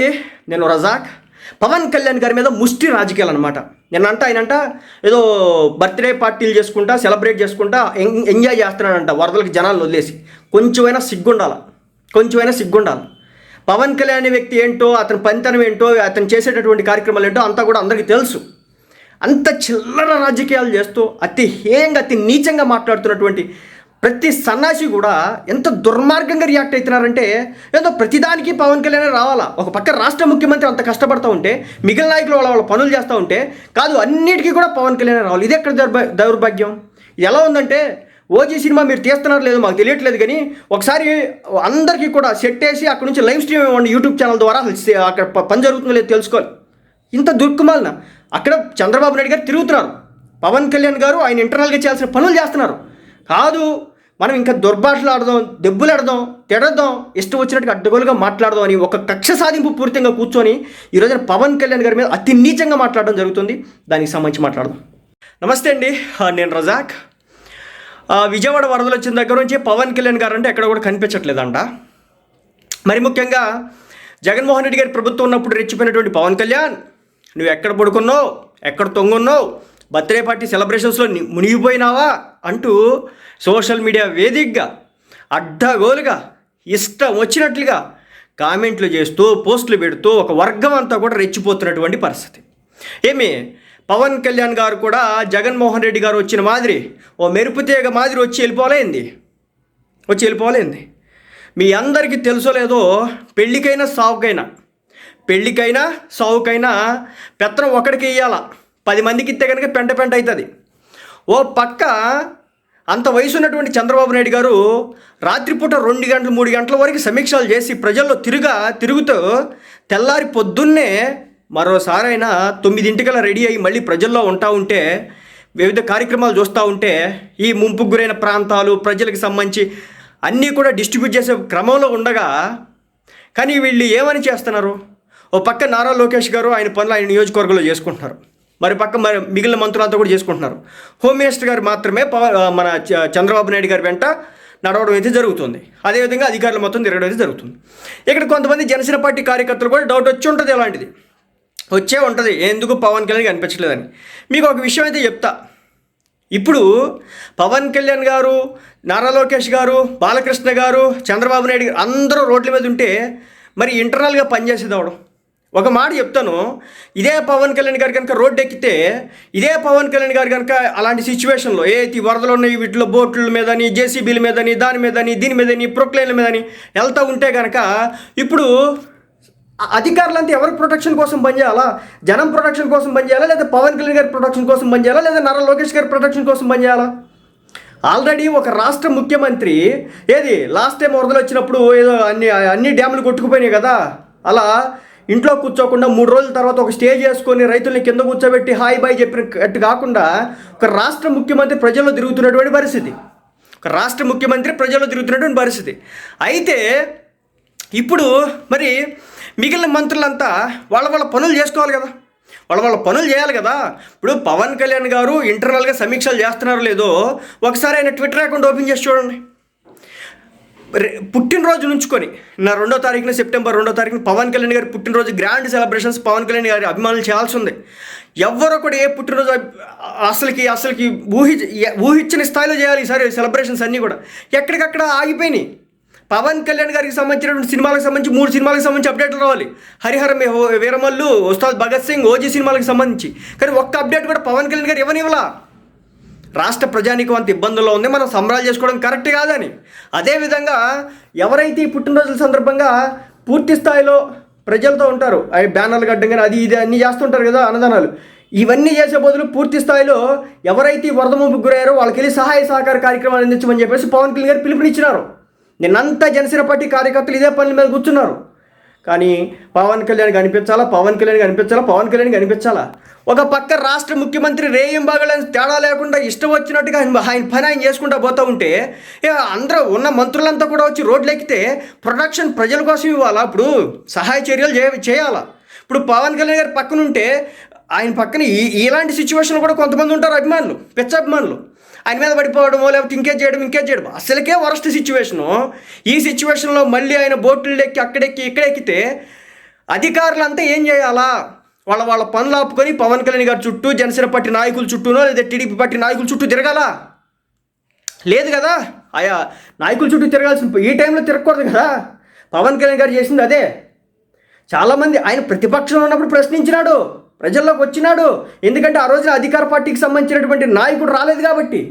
అండి నేను రజాక్. పవన్ కళ్యాణ్ గారి మీద ముష్టి రాజకీయాలు అనమాట నిన్నంట ఆయనంట ఏదో బర్త్డే పార్టీలు చేసుకుంటా సెలబ్రేట్ చేసుకుంటా ఎంజాయ్ చేస్తున్నాడంట వరదలకు జనాలు వదిలేసి. కొంచెమైనా సిగ్గుండాల. కొంచెమైనా సిగ్గుండాలి. పవన్ కళ్యాణ్ అనే వ్యక్తి ఏంటో అతని పనితనం ఏంటో అతను చేసేటటువంటి కార్యక్రమాలు ఏంటో అంతా కూడా అందరికీ తెలుసు. అంత చిల్లర రాజకీయాలు చేస్తూ అతి హేయంగా అతి నీచంగా మాట్లాడుతున్నటువంటి ప్రతి సన్నాసి కూడా ఎంత దుర్మార్గంగా రియాక్ట్ అవుతున్నారంటే ఏదో ప్రతిదానికి పవన్ కళ్యాణ్ రావాలా? ఒక పక్క రాష్ట్ర ముఖ్యమంత్రి అంత కష్టపడుతూ ఉంటే మిగిలిన నాయకులు వాళ్ళ వాళ్ళ పనులు చేస్తూ ఉంటే కాదు అన్నిటికీ కూడా పవన్ కళ్యాణ్ రావాలి. ఇది ఎక్కడ దౌర్భ దౌర్భాగ్యం? ఎలా ఉందంటే ఓజీ సినిమా మీరు తీస్తున్నారు లేదో మాకు తెలియట్లేదు కానీ ఒకసారి అందరికీ కూడా సెట్ వేసి అక్కడ నుంచి లైవ్ స్ట్రీమ్ ఇవ్వండి యూట్యూబ్ ఛానల్ ద్వారా అక్కడ పని జరుగుతుందో లేదో తెలుసుకోవాలి. ఇంత దుర్కుమాలన. అక్కడ చంద్రబాబు నాయుడు గారు తిరుగుతున్నారు. పవన్ కళ్యాణ్ గారు ఆయన ఇంటర్నల్గా చేయాల్సిన పనులు చేస్తున్నారు. కాదు మనం ఇంకా దుర్భాషలు ఆడదాం దెబ్బలు ఆడదాం తిడదాం ఇష్టం వచ్చినట్టుగా అడ్డగోలుగా మాట్లాడదాం అని ఒక కక్ష సాధింపు పూర్తిగా కూర్చొని ఈరోజు పవన్ కళ్యాణ్ గారి మీద అతి నీచంగా మాట్లాడడం జరుగుతుంది. దానికి సంబంధించి మాట్లాడదాం. నమస్తే అండి. నేను రజాక్. ఆ, విజయవాడ వరదలు వచ్చిన దగ్గర నుంచి పవన్ కళ్యాణ్ గారు అంటే ఎక్కడ కూడా కనిపించట్లేదంట. మరి ముఖ్యంగా జగన్మోహన్ రెడ్డి గారి ప్రభుత్వం ఉన్నప్పుడు రెచ్చిపోయినటువంటి పవన్ కళ్యాణ్ నువ్వు ఎక్కడ పడుకున్నావు? ఎక్కడ తొంగున్నావు? Birthday party సెలబ్రేషన్స్లో మునిగిపోయినావా? అంటూ సోషల్ మీడియా వేదికగా అడ్డగోలుగా ఇష్టం వచ్చినట్లుగా కామెంట్లు చేస్తూ పోస్టులు పెడుతూ ఒక వర్గం అంతా కూడా రెచ్చిపోతున్నటువంటి పరిస్థితి. ఏమి? పవన్ కళ్యాణ్ గారు కూడా జగన్మోహన్ రెడ్డి గారు వచ్చిన మాదిరి ఓ మెరుపు తీగ మాదిరి వచ్చి వెళ్ళిపోలేంది వచ్చి వెళ్ళిపోలేంది మీ అందరికీ తెలుసో లేదో పెళ్ళికైనా సావుకైనా పెళ్ళికైనా సావుకైనా పెత్తనం ఒకడికి ఇయ్యాల? పది మందికి ఇస్తే కనుక పెంట పెంట అవుతుంది. ఓ పక్క అంత వయసు ఉన్నటువంటి చంద్రబాబు నాయుడు గారు రాత్రిపూట రెండు గంటలు మూడు గంటల వరకు సమీక్షలు చేసి ప్రజల్లో తిరుగా తిరుగుతూ తెల్లారి పొద్దున్నే మరోసారైనా తొమ్మిదింటికల్లా రెడీ అయ్యి మళ్ళీ ప్రజల్లో ఉంటా ఉంటే వివిధ కార్యక్రమాలు చూస్తూ ఉంటే ఈ ముంపుకు గురైన ప్రాంతాలు ప్రజలకు సంబంధించి అన్నీ కూడా డిస్ట్రిబ్యూట్ చేసే క్రమంలో ఉండగా కానీ వీళ్ళు ఏమని చేస్తున్నారు? ఓ పక్క నారా లోకేష్ గారు ఆయన పనులు ఆయన నియోజకవర్గంలో చేసుకుంటున్నారు. మరి పక్క మరి మిగిలిన మంత్రులంతా కూడా చేసుకుంటున్నారు. హోమ్ మినిస్టర్ గారు మాత్రమే పవ- మన చంద్రబాబు నాయుడు గారి వెంట నడవడం అయితే జరుగుతుంది. అదేవిధంగా అధికారులు మొత్తం తిరగడం అయితే జరుగుతుంది. ఇక్కడ కొంతమంది జనసేన పార్టీ కార్యకర్తలు కూడా డౌట్ వచ్చి ఉంటుంది అలాంటిది వచ్చే ఉంటుంది. ఎందుకు పవన్ కళ్యాణ్ కనిపించలేదని మీకు ఒక విషయం అయితే చెప్తా. ఇప్పుడు పవన్ కళ్యాణ్ గారు నారా లోకేష్ గారు బాలకృష్ణ గారు చంద్రబాబు నాయుడు గారు అందరూ రోడ్ల మీద ఉంటే మరి ఇంటర్నల్గా పనిచేసేది అవడం ఒక మాట చెప్తాను. ఇదే పవన్ కళ్యాణ్ గారు కనుక రోడ్డు ఎక్కితే ఇదే పవన్ కళ్యాణ్ గారు కనుక అలాంటి సిచ్యువేషన్లో ఏ ఈ వరదలు ఉన్నాయి వీటిలో బోట్ల మీదని జేసీబీల మీదని దాని మీదని దీని మీదని ప్రొక్లైన్ల మీదని వెళ్తూ ఉంటే కనుక ఇప్పుడు అధికారులంతా ఎవరి ప్రొటెక్షన్ కోసం పనిచేయాలా జనం ప్రొటెక్షన్ కోసం పనిచేయాలా లేదా పవన్ కళ్యాణ్ గారి ప్రొటెక్షన్ కోసం పనిచేయాలా లేదా నారా లోకేష్ గారి ప్రొటెక్షన్ కోసం పనిచేయాలా ఆల్రెడీ ఒక రాష్ట్ర ముఖ్యమంత్రి ఏది లాస్ట్ టైం వరదలు వచ్చినప్పుడు ఏదో అన్ని అన్ని డ్యాములు కొట్టుకుపోయినాయి కదా? అలా ఇంట్లో కూర్చోకుండా మూడు రోజుల తర్వాత ఒక స్టేజ్ వేసుకొని రైతుల్ని కింద కూర్చోబెట్టి హాయ్ బాయ్ చెప్పినట్టు కాకుండా ఒక రాష్ట్ర ముఖ్యమంత్రి ప్రజల్లో తిరుగుతున్నటువంటి పరిస్థితి. ఒక రాష్ట్ర ముఖ్యమంత్రి ప్రజల్లో తిరుగుతున్నటువంటి పరిస్థితి. అయితే ఇప్పుడు మరి మిగిలిన మంత్రులంతా వాళ్ళ వాళ్ళ పనులు చేసుకోవాలి కదా. వాళ్ళ వాళ్ళ పనులు చేయాలి కదా. ఇప్పుడు పవన్ కళ్యాణ్ గారు ఇంటర్నల్గా సమీక్షలు చేస్తున్నారో లేదో ఒకసారి ఆయన ట్విట్టర్ అకౌంట్ ఓపెన్ చేసి చూడండి. పుట్టినరోజు నుంచుకొని నా రెండో తారీఖున సెప్టెంబర్ రెండో తారీఖున పవన్ కళ్యాణ్ గారి పుట్టినరోజు గ్రాండ్ సెలబ్రేషన్స్ పవన్ కళ్యాణ్ గారి అభిమానులు చేయాల్సి ఉంది ఎవ్వరు కూడా ఏ పుట్టినరోజు అసలుకి అసలుకి ఊహి ఊహించని స్థాయిలో చేయాలి ఈసారి సెలబ్రేషన్స్ అన్నీ కూడా. ఎక్కడికక్కడ ఆగిపోయినాయి. పవన్ కళ్యాణ్ గారికి సంబంధించినటువంటి సినిమాలకు సంబంధించి మూడు సినిమాలకు సంబంధించి అప్డేట్లు రావాలి. హరిహర వీరమల్లు ఉస్తాద్ భగత్ సింగ్ ఓజీ సినిమాలకు సంబంధించి. కానీ ఒక్క అప్డేట్ కూడా పవన్ కళ్యాణ్ గారు ఇవ్వనివ్వలా. రాష్ట్ర ప్రజానికం అంత ఇబ్బందుల్లో ఉంది మనం సంబరాలు చేసుకోవడం కరెక్ట్ కాదని. అదేవిధంగా ఎవరైతే ఈ పుట్టినరోజుల సందర్భంగా పూర్తి స్థాయిలో ప్రజలతో ఉంటారు అవి బ్యానర్లు కట్టడం కానీ అది ఇది అన్నీ చేస్తుంటారు కదా అన్నదానాలు ఇవన్నీ చేసే బదులు పూర్తి స్థాయిలో ఎవరైతే ఈ వరద ముంపుకు గురయ్యారో వాళ్ళకి వెళ్ళి సహాయ సహకార కార్యక్రమాలు అందించమని చెప్పేసి పవన్ కళ్యాణ్ గారు పిలుపునిచ్చినారు. నిన్నంతా జనసేన పార్టీ కార్యకర్తలు ఇదే పనుల మీద కూర్చున్నారు. కానీ పవన్ కళ్యాణ్ కనిపించాలా? పవన్ కళ్యాణ్ కనిపించాలా? పవన్ కళ్యాణ్ కనిపించాలా? ఒక పక్క రాష్ట్ర ముఖ్యమంత్రి రేయింబాగలని తేడా లేకుండా ఇష్టం వచ్చినట్టుగా ఆయన పని ఆయన చేసుకుంటా పోతూ ఉంటే అందరూ ఉన్న మంత్రులంతా కూడా వచ్చి రోడ్లు ఎక్కితే ప్రొడక్షన్ ప్రజల కోసం ఇవ్వాలా? ఇప్పుడు సహాయ చర్యలు చే చేయాలా? ఇప్పుడు పవన్ కళ్యాణ్ గారి పక్కన ఉంటే ఆయన పక్కన ఈ ఇలాంటి సిచ్యువేషన్ కూడా కొంతమంది ఉంటారు అభిమానులు పిచ్చ అభిమానులు. ఆయన మీద పడిపోవడమో లేకపోతే ఇంకేం చేయడం ఇంకేం చేయడం? అసలుకే వరస్ట్ సిచ్యువేషను. ఈ సిచ్యువేషన్లో మళ్ళీ ఆయన బోట్లు ఎక్కి అక్కడెక్కి ఇక్కడెక్కితే అధికారులంతా ఏం చేయాలా? వాళ్ళ వాళ్ళ పనులు ఆపుకొని పవన్ కళ్యాణ్ గారి చుట్టూ జనసేన పార్టీ నాయకుల చుట్టూనో లేదా టీడీపీ పార్టీ నాయకుల చుట్టూ తిరగాల? లేదు కదా? ఆయా నాయకుల చుట్టూ తిరగాల్సిన ఈ టైంలో తిరగకూడదు కదా? పవన్ కళ్యాణ్ గారు చేసింది అదే. చాలామంది ఆయన ప్రతిపక్షంలో ఉన్నప్పుడు ప్రశ్నించినాడు. ప్రజల్లోకి వచ్చినాడు. ఎందుకంటే ఆ రోజున అధికార పార్టీకి సంబంధించినటువంటి నాయకుడు రాలేదు కాబట్టి.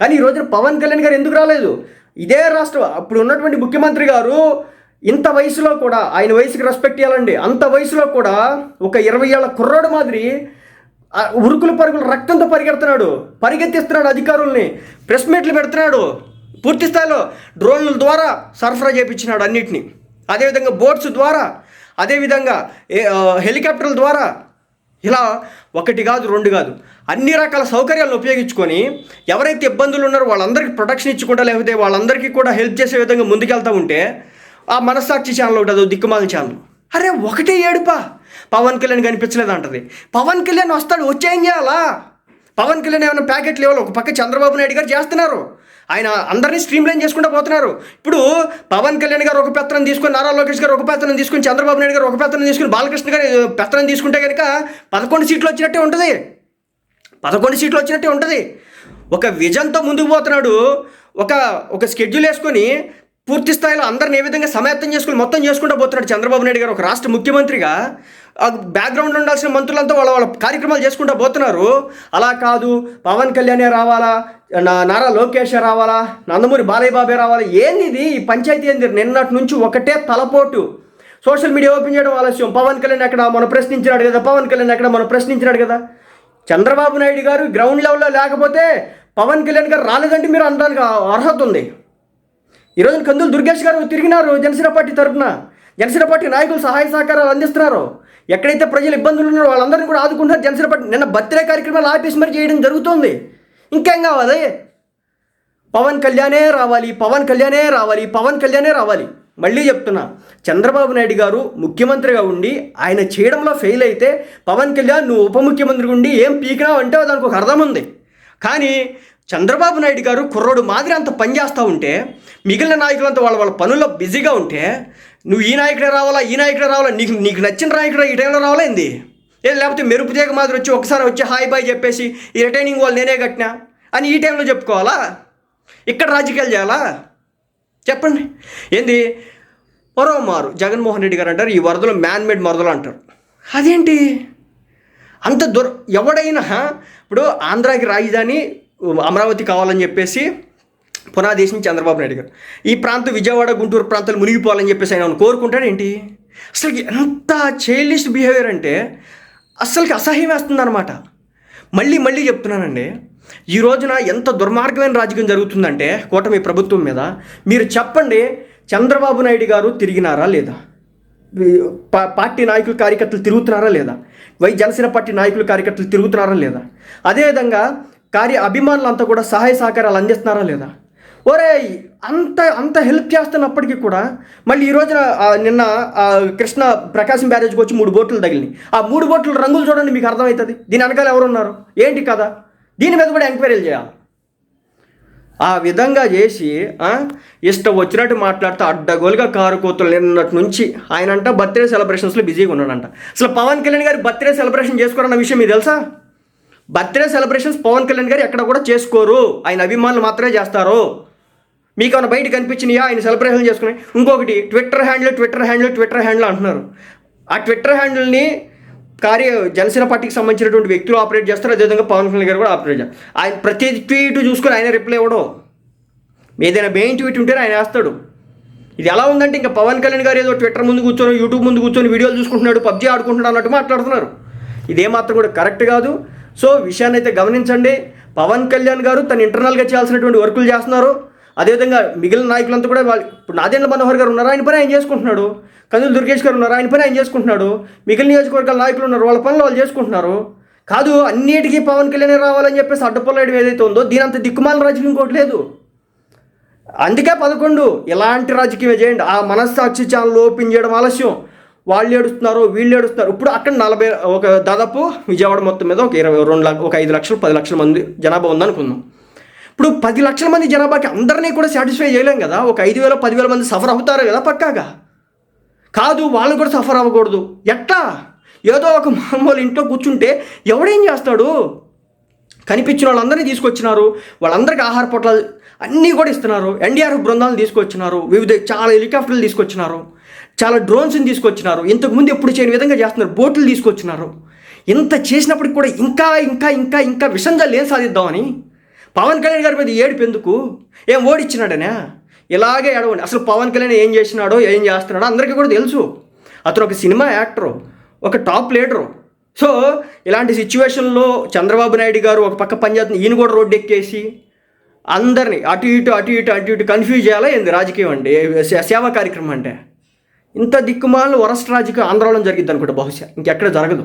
కానీ ఈ రోజున పవన్ కళ్యాణ్ గారు ఎందుకు రాలేదు? ఇదే రాష్ట్రం. అప్పుడు ఉన్నటువంటి ముఖ్యమంత్రి గారు ఇంత వయసులో కూడా ఆయన వయసుకి రెస్పెక్ట్ ఇవ్వాలండి అంత వయసులో కూడా ఒక ఇరవై ఏళ్ళ కుర్రాడు మాదిరి ఉరుకులు పరుగులు రక్తంతో పరిగెడుతున్నాడు. పరిగెత్తిస్తున్నాడు అధికారుల్ని. ప్రెస్ మీట్లు పెడుతున్నాడు. పూర్తి స్థాయిలో డ్రోన్ల ద్వారా సరఫరా చేయించినాడు అన్నిటినీ. అదేవిధంగా బోట్స్ ద్వారా అదేవిధంగా హెలికాప్టర్ల ద్వారా ఇలా ఒకటి కాదు రెండు కాదు. అన్ని రకాల సౌకర్యాలను ఉపయోగించుకొని ఎవరైతే ఇబ్బందులు ఉన్నారో వాళ్ళందరికీ ప్రొటెక్షన్ ఇచ్చుకుంటా లేకపోతే వాళ్ళందరికీ కూడా హెల్ప్ చేసే విధంగా ముందుకెళ్తూ ఉంటే ఆ మనస్సాక్షి ఛానల్ ఒకటి అదో దిక్కుమాల ఛానల్. అరే ఒకటే ఏడుపా. పవన్ కళ్యాణ్ కనిపించలేదు అంటది. పవన్ కళ్యాణ్ వస్తాడు వచ్చేం చేయాలా? పవన్ కళ్యాణ్ ఏమైనా ప్యాకెట్లు ఇవ్వాలి? ఒక పక్క చంద్రబాబు నాయుడు గారు చేస్తున్నారు. ఆయన అందరినీ స్ట్రీమ్ లైన్ చేసుకుంటూ పోతున్నారు. ఇప్పుడు పవన్ కళ్యాణ్ గారు ఒక పెత్తనం తీసుకొని నారా లోకేష్ గారు ఒక పెత్తనం తీసుకొని చంద్రబాబు నాయుడు గారు ఒక పెత్తనం తీసుకుని బాలకృష్ణ గారు పెత్తనం తీసుకుంటే కనుక పదకొండు సీట్లు వచ్చినట్టే ఉంటుంది. పదకొండు సీట్లు వచ్చినట్టే ఉంటుంది. ఒక విజన్తో ముందుకు పోతున్నాడు. ఒక ఒక స్కెడ్యూల్ వేసుకొని పూర్తి స్థాయిలో అందరిని ఏ విధంగా సమాయత్తం చేసుకుని మొత్తం చేసుకుంటూ పోతున్నాడు చంద్రబాబు నాయుడు గారు. ఒక రాష్ట్ర ముఖ్యమంత్రిగా బ్యాక్గ్రౌండ్ ఉండాల్సిన మంత్రులంతా వాళ్ళ వాళ్ళ కార్యక్రమాలు చేసుకుంటూ పోతున్నారు. అలా కాదు పవన్ కళ్యాణే రావాలా నా- నారా లోకేష్ రావాలా నందమూరి బాలయ్య బాబే రావాలా ఏంది ఈ పంచాయతీ ఏంది? నిన్నటి నుంచి ఒకటే తలపోటు. సోషల్ మీడియా ఓపెన్ చేయడం ఆలస్యం. పవన్ కళ్యాణ్ ఎక్కడ మనం ప్రశ్నించినాడు కదా? పవన్ కళ్యాణ్ ఎక్కడ మనం ప్రశ్నించినాడు కదా? చంద్రబాబు నాయుడు గారు గ్రౌండ్ లెవెల్లో లేకపోతే పవన్ కళ్యాణ్ గారు రాలేదంటే మీరు అనడానికి అర్హత ఉంది. ఈరోజు కందులు దుర్గేష్ గారు తిరిగినారు జనసేన పార్టీ తరఫున జనసేన పార్టీ నాయకులు సహాయ సహకారాలు అందిస్తున్నారు. ఎక్కడైతే ప్రజలు ఇబ్బందులు ఉన్నారో వాళ్ళందరినీ కూడా ఆదుకుంటున్నారు జనసేన పార్టీ. నిన్న బర్త్డే కార్యక్రమాలు ఆపేసి మరి చేయడం జరుగుతుంది. ఇంకేం కావాలి? పవన్ కళ్యాణే రావాలి పవన్ కళ్యాణే రావాలి పవన్ కళ్యాణే రావాలి. మళ్ళీ చెప్తున్నా చంద్రబాబు నాయుడు గారు ముఖ్యమంత్రిగా ఉండి ఆయన చేయడంలో ఫెయిల్ అయితే పవన్ కళ్యాణ్ నువ్వు ఉప ముఖ్యమంత్రిగా ఉండి ఏం పీకినావు అంటే దానికి ఒక అర్థం ఉంది. కానీ చంద్రబాబు నాయుడు గారు కుర్రోడు మాదిరి అంత పని చేస్తూ ఉంటే మిగిలిన నాయకులంతా వాళ్ళ వాళ్ళ పనుల్లో బిజీగా ఉంటే నువ్వు ఈ నాయకుడే రావాలా ఈ నాయకుడే రావాలా నీకు నీకు నచ్చిన నాయకుడు ఈ టైంలో రావాలా ఏంది? ఏ లేకపోతే మెరుపు తీగ మాదిరి వచ్చి ఒకసారి వచ్చి హాయ్ బాయ్ చెప్పేసి ఈ రిటైనింగ్ వాళ్ళు నేనే కట్టినా అని ఈ టైంలో చెప్పుకోవాలా? ఇక్కడ రాజకీయాలు చేయాలా? చెప్పండి. ఏంది? మరోమారు జగన్మోహన్ రెడ్డి గారు అంటారు ఈ వరదలు మ్యాన్ మేడ్ వరదలు అంటారు. అదేంటి? అంత దుర్ ఎవడైనా ఇప్పుడు ఆంధ్రాకి రాజధాని అమరావతి కావాలని చెప్పేసి పునాదేశం చంద్రబాబు నాయుడు గారు. ఈ ప్రాంతం విజయవాడ గుంటూరు ప్రాంతాలు మునిగిపోవాలని చెప్పేసి ఆయన కోరుకుంటాడేంటి అసలు ఎంత చైల్డిష్ బిహేవియర్ అంటే అస్సలకి అసహ్యం వేస్తుంది అనమాట మళ్ళీ మళ్ళీ చెప్తున్నానండి ఈ రోజున ఎంత దుర్మార్గమైన రాజకీయం జరుగుతుందంటే కూటమి ప్రభుత్వం మీద మీరు చెప్పండి చంద్రబాబు నాయుడు గారు తిరిగినారా లేదా? పార్టీ నాయకులు కార్యకర్తలు తిరుగుతున్నారా లేదా? వై జనసేన పార్టీ నాయకులు కార్యకర్తలు తిరుగుతున్నారా లేదా? అదేవిధంగా కార్య అభిమానులంతా కూడా సహాయ సహకారాలు అందిస్తున్నారా లేదా? ఒరే అంత అంత హెల్ప్ చేస్తున్నప్పటికీ కూడా మళ్ళీ ఈ రోజున నిన్న కృష్ణ ప్రకాశం బ్యారేజ్కి వచ్చి మూడు బోట్లు తగిలినాయి. ఆ మూడు బోట్ల రంగులు చూడండి మీకు అర్థమవుతుంది. దీని వెనకాల ఎవరున్నారు ఏంటి కదా దీని మీద కూడా ఎంక్వైరీలు చేయాలి. ఆ విధంగా చేసి ఇష్టం వచ్చినట్టు మాట్లాడుతూ అడ్డగోలుగా కారు కోతులు నిన్నటి నుంచి ఆయన అంట బర్త్డే సెలబ్రేషన్స్లో బిజీగా ఉన్నాడంట. అసలు పవన్ కళ్యాణ్ గారి బర్త్డే సెలబ్రేషన్ చేసుకోరన్న విషయం మీకు తెలుసా? బర్త్డే సెలబ్రేషన్స్ పవన్ కళ్యాణ్ గారు ఎక్కడ కూడా చేసుకోరు. ఆయన అభిమానులు మాత్రమే చేస్తారు. మీకు ఏమైనా బయట కనిపించినాయా? ఆయన సెలబ్రేషన్ చేసుకుని. ఇంకొకటి Twitter handle Twitter handle Twitter handle అంటున్నారు. ఆ ట్విట్టర్ హ్యాండిల్ని కార్య జనసేన పార్టీకి సంబంధించినటువంటి వ్యక్తులు ఆపరేట్ చేస్తారు. అదేవిధంగా పవన్ కళ్యాణ్ గారు కూడా ఆపరేట్ చేస్తారు. ఆయన ప్రతి ట్వీట్ చూసుకొని ఆయన రిప్లై ఇవ్వడం. ఏదైనా మెయిన్ ట్వీట్ ఉంటే ఆయన వేస్తాడు. ఇది ఎలా ఉందంటే ఇంకా పవన్ కళ్యాణ్ గారు ఏదో ట్విట్టర్ ముందు కూర్చొని యూట్యూబ్ ముందు కూర్చొని వీడియోలు చూసుకుంటున్నాడు పబ్జీ ఆడుకుంటున్నాడు అన్నట్టు మాట్లాడుతున్నారు. ఇదేమాత్రం కూడా కరెక్ట్ కాదు. సో విషయాన్ని అయితే గమనించండి. పవన్ కళ్యాణ్ గారు తన ఇంటర్నల్గా చేయాల్సినటువంటి వర్కులు చేస్తున్నారు. అదేవిధంగా మిగిలిన నాయకులంతా కూడా వాళ్ళు ఇప్పుడు నాదేంద్ర మనోహర్ గారు ఉన్నారు? ఆయన పని ఆయన చేసుకుంటున్నాడు. కందులు దుర్గేష్ గారు ఉన్నారు? ఆయన పని ఆయన చేసుకుంటున్నాడు. మిగిలిన నియోజకవర్గాల నాయకులు ఉన్నారు. వాళ్ళ పనులు వాళ్ళు చేసుకుంటున్నారు. కాదు అన్నిటికీ పవన్ కళ్యాణ్ రావాలని చెప్పేసి అడ్డపల్లాడు ఏదైతే ఉందో దీని అంత దిక్కుమాల రాజకీయం ఇంకోటి లేదు. అందుకే పదకొండు. ఇలాంటి రాజకీయం చేయండి. ఆ మనస్సాక్షి ఛానల్ ఓపెన్ చేయడం ఆలస్యం. వాళ్ళు ఏడుస్తున్నారు వీళ్ళు ఏడుస్తున్నారు. ఇప్పుడు అక్కడ నలభై ఒక దాదాపు విజయవాడ మొత్తం మీద ఒక ఇరవై రెండు లక్ష ఒక ఐదు లక్షలు పది లక్షల మంది జనాభా ఉందనుకుందాం. ఇప్పుడు పది లక్షల మంది జనాభాకి అందరినీ కూడా సాటిస్ఫై చేయలేం కదా? ఒక ఐదు వేల పదివేల మంది సఫర్ అవుతారు కదా పక్కాగా? కాదు వాళ్ళు కూడా సఫర్ అవ్వకూడదు. ఎట్టా ఏదో ఒక మామూలు ఇంట్లో కూర్చుంటే ఎవడేం చేస్తాడు? కనిపించిన వాళ్ళందరినీ తీసుకొచ్చినారు. వాళ్ళందరికీ ఆహార పొట్లాలు అన్నీ కూడా ఇస్తున్నారు. ఎన్డీఆర్ఎఫ్ బృందాలు తీసుకొచ్చినారు. వివిధ చాలా హెలికాప్టర్లు తీసుకొచ్చినారు. చాలా డ్రోన్స్ని తీసుకొచ్చినారు. ఇంతకుముందు ఎప్పుడు చేయని విధంగా చేస్తున్నారు. బోట్లు తీసుకొచ్చినారు. ఇంత చేసినప్పటికి కూడా ఇంకా ఇంకా ఇంకా ఇంకా విషంగా లేని సాధిద్దామని పవన్ కళ్యాణ్ గారి మీద ఏడుపు ఎందుకు? ఏం ఓడిచ్చినాడనే? ఇలాగే ఏడవండి. అసలు పవన్ కళ్యాణ్ ఏం చేసినాడో ఏం చేస్తున్నాడో అందరికీ కూడా తెలుసు. అతను ఒక సినిమా యాక్టరు ఒక టాప్ లీడరు. సో ఇలాంటి సిచ్యువేషన్లో చంద్రబాబు నాయుడు గారు ఒక పక్క పనిచేస్తుంది ఈయన కూడా రోడ్డు ఎక్కేసి అందరినీ అటు ఇటు అటు ఇటు అటు ఇటు కన్ఫ్యూజ్ చేయాలా ఏంది రాజకీయం అంటే సేవా కార్యక్రమం అంటే. ఇంత దిక్కుమాలను వరస్ట్ రాజకీయం ఆంధ్రాలో జరిగిద్ది అనుకుంటా బహుశా. ఇంకెక్కడ జరగదు.